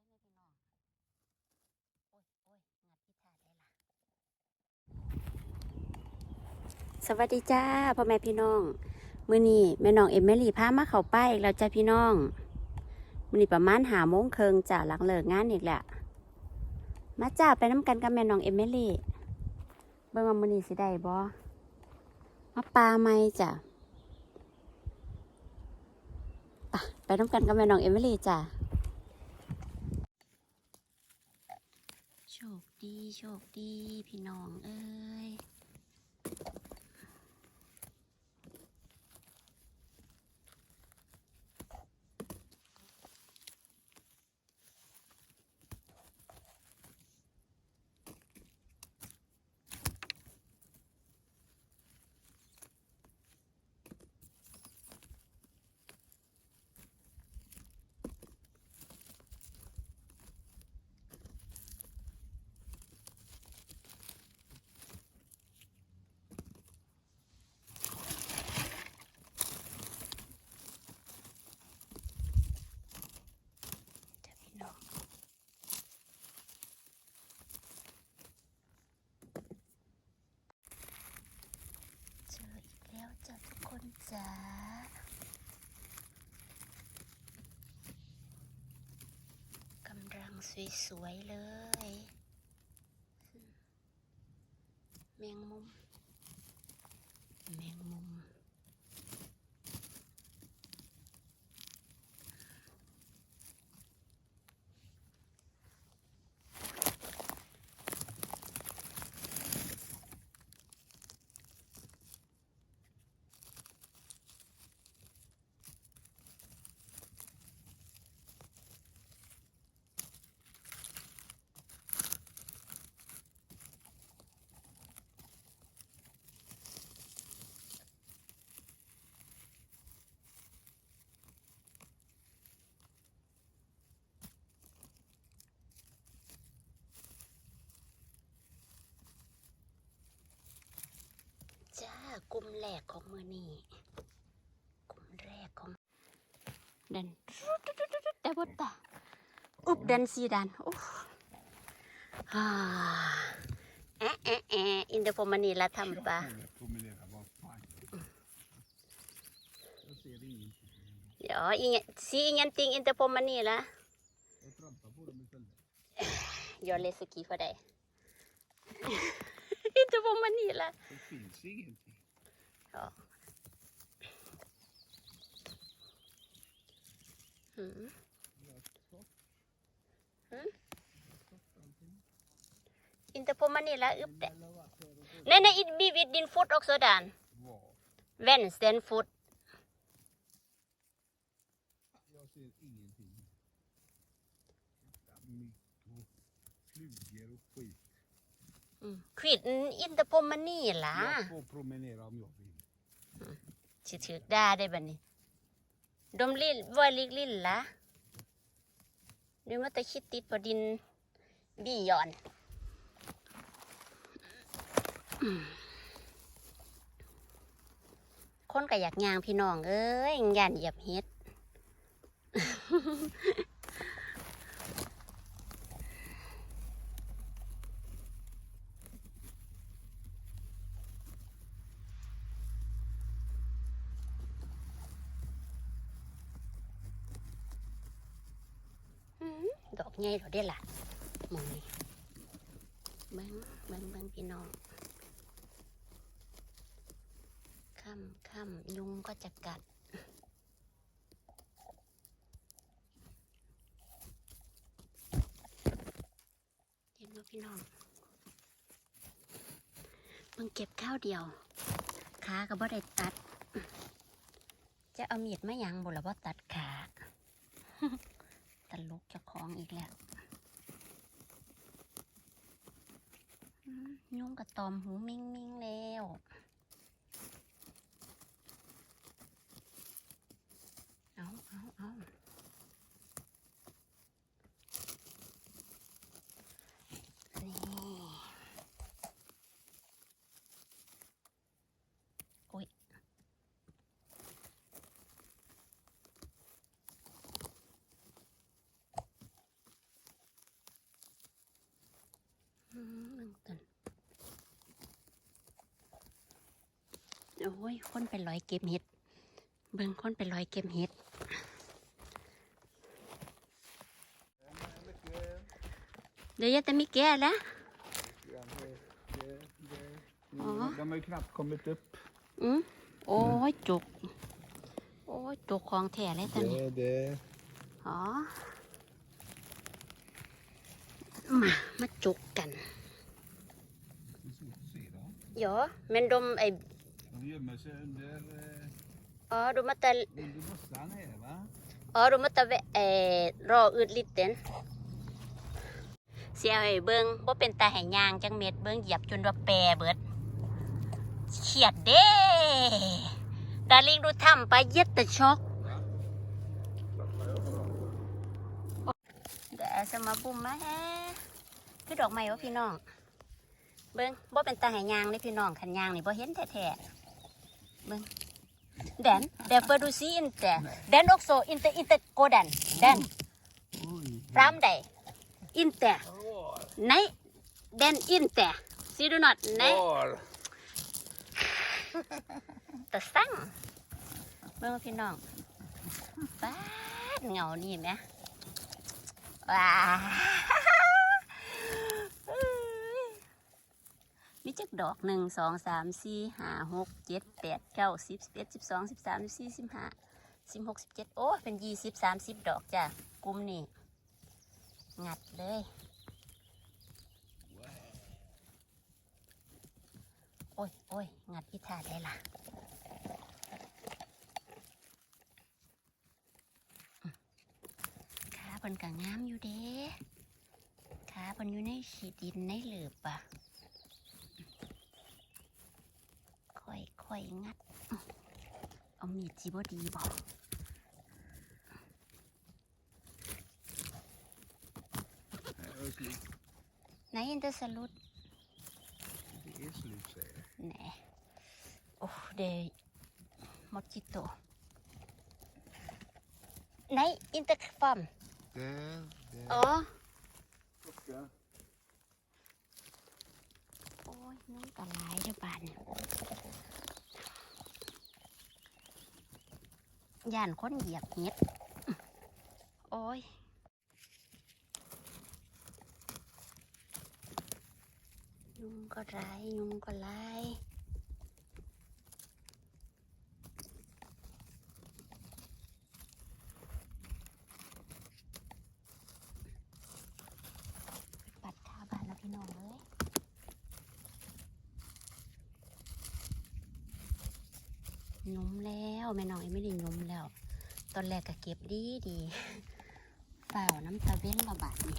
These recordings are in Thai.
เลยพี่น้อง โอ้ยโอ้ยงัดพิธาได้ละสวัสดีจ้าพ่อแม่พี่น้อง มื้อนี้แม่น้องเอมเมลี่พามาเข้าไปอีกแล้วจ้าพี่น้อง มื้อนี้ประมาณหาโมงเคิงจ้าหลังเลิกงานอีกแหละ มาจ้าไปน้ำกันกับแม่น้องเอมเมลี่ เบิ่งว่ามื้อนี้สิได้บ่มาปลาไหมจ้ะไปน้ำกันกับแม่น้องเอมเมลี่จ้ะ โชคดี โชคดี พี่น้องเอ้ย จ้ะพี่น้องเจออีกแล้ว จ้ะทุกคนจ้ากำลังสวยๆเลย แมงมุม แมงมุม จ้า กลุ่มแรกของมือนี่กลุ่มแรกของดันแต่บดตาอุบดันสีดันอุ๊บฮ่าแอะแอะแอะอินเดอร์โฟมานีละทำปะ Promenera var fine. Jag ser ingenting. เดี๋ยวอิงซีอิงยันติงอินเดอร์โฟมานีละ Jag trampar på dem istället. ยอเลสกีเขาได้ อกหืมหืมอินเตอร์พมานนี่ละอึบแต่ในในอินบีวิดดินฟุตออกโซดานเวนสเตนฟุตขวิดอินเตอร์พมานนี่ละ สิถือด้ได้บัดนี้ ดมลิลว่าลิกลินละดูมาตะคิดติดปดินบีย่อนคนก็อยากย่างพี่น้องเอ้ยย่านเหยียบเฮ็ด ดอกใหญ่เราได้ละมองนี่เบิ้งเบิ้งเบิ้งพี่น้องค่ำค่ำยุงก็จะกัดเห็นไหมพี่น้องเพิ่งเก็บข้าวเดียวขาก็บ่ได้ตัด จะเอามีดมายังบ่ละว่าตัดขา ตลกจะคล้องอีกแล้วยุงกับตอมหูมิ่งมิ่งแล้วเอาเอาเอานี่โอ้ย โอ้ยคนเป็นร้อยเก็บเห็ด เบิ่งคนเป็นร้อยเก็บเห็ดเดี๋ยวจะมีแก่แล้ว Ja, det, det, det. Ja. De har ju knappt kommit upp. อืมโอ้ยจุก โอ้ยจุกของแท้เลยตอนนี้ Det, det. อ๋อ มา มาจุกกันเดี๋ยวแมันดมไอ้ gömmer sig under, eh, อ๋อดูมาแต่ under mossan här va? อ๋อดูมาแต่เวเอ่อรออืดลิดเต็นเสียให้เบิ่งบ่เป็นตาให้ยางจังเม็ดเบิ่งเหยียบจนว่าแปรเบิดเขียดเด้ดาริงดูทำไปเย็ดแต่ช็อกเดี๋ยวสมาบุมมาแฮคือดอกไม้วะพี่น้อง เบิ่งบ่เป็นตาให้ยางเลยพี่น้องขันยางนี่บ่เห็นแท้ๆ เบิ่ง Den, därför du ser inte. Den också, inte, inte gå den. Den, fram dig. Inte. Nej, den in the Ser du något? Nej, Var? ตะสั่งเมื่อพี่น้องป้าดเงานี่ไหมว้า มีจักดอกหนึ่งสองสามสี่ห้าหกเจ็ดแปดเก้าสิบสิบเอ็ดสิบสองสิบสามสิบสี่สิบห้าสิบหกสิบเจ็ดโอ้เป็นยี่สิบสามสิบดอกจ้ะกลุ่มนี่งัดเลยโอ้ยโอ้ยงัดพิธาได้ล่ะขาเพิ่นก็งามอยู่เด้ขาเพิ่นอยู่ในขีดินในหลืบอะ ค่อยค่อยงัดอื้อเอามีดจีบดีบอก Det är slut. ไหนอินเตอร์สลุด Det är slut säger jag. แหน่โอ้เดย์มดจิโตไหนอินเตอร์ฟอม Där, där. อ๋อ Plocka. โอ้ยน้องกระไรเด้อบานเนี่ ย่านคนเหยียบเห็ดโอ้ยยุงก็ไรยุงก็ไรปัดขาบานแล้วพี่น้องเลย ยุ้มแล้วแม่น้องยังไม่ได้ยุ้มแล้ว ตอนแรกก็เก็บดีดีเปล่าน้ำตาเว้นระบาดนี่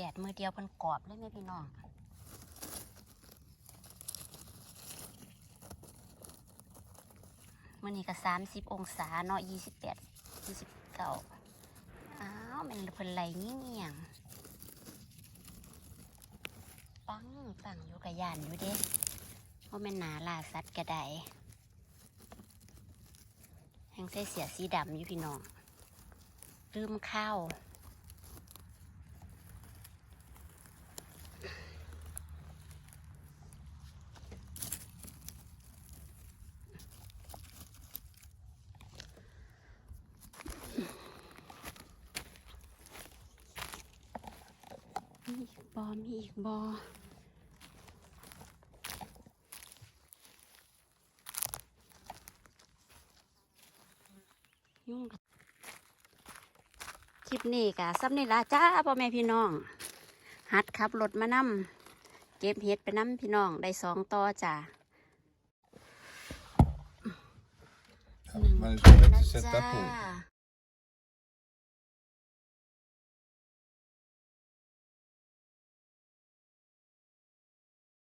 แดดมือเดียวมันกรอบเลยแม่พี่น้องมื่อนี้ก็สามสิบองศาเนาะยี่สิบแปดยี่สิบเก้าอ้าวมันเพิ่นไหลเงี้ยงๆปังปังอยู่กับยานอยู่เด้เพราะม่นหนาล่าสัตว์กระไดแห่งใส่เสียสีดำอยู่พี่น้องลืมข้าว มีอีกบอยุ่งคลิปนี้กะซับนี่ละจ้าพ่อแม่พี่น้อง หัดขับรถมานำเก็บเห็ดไปนำพี่น้องได้สองต่อจ้า Ja, men du ska inte sätta på. จ้า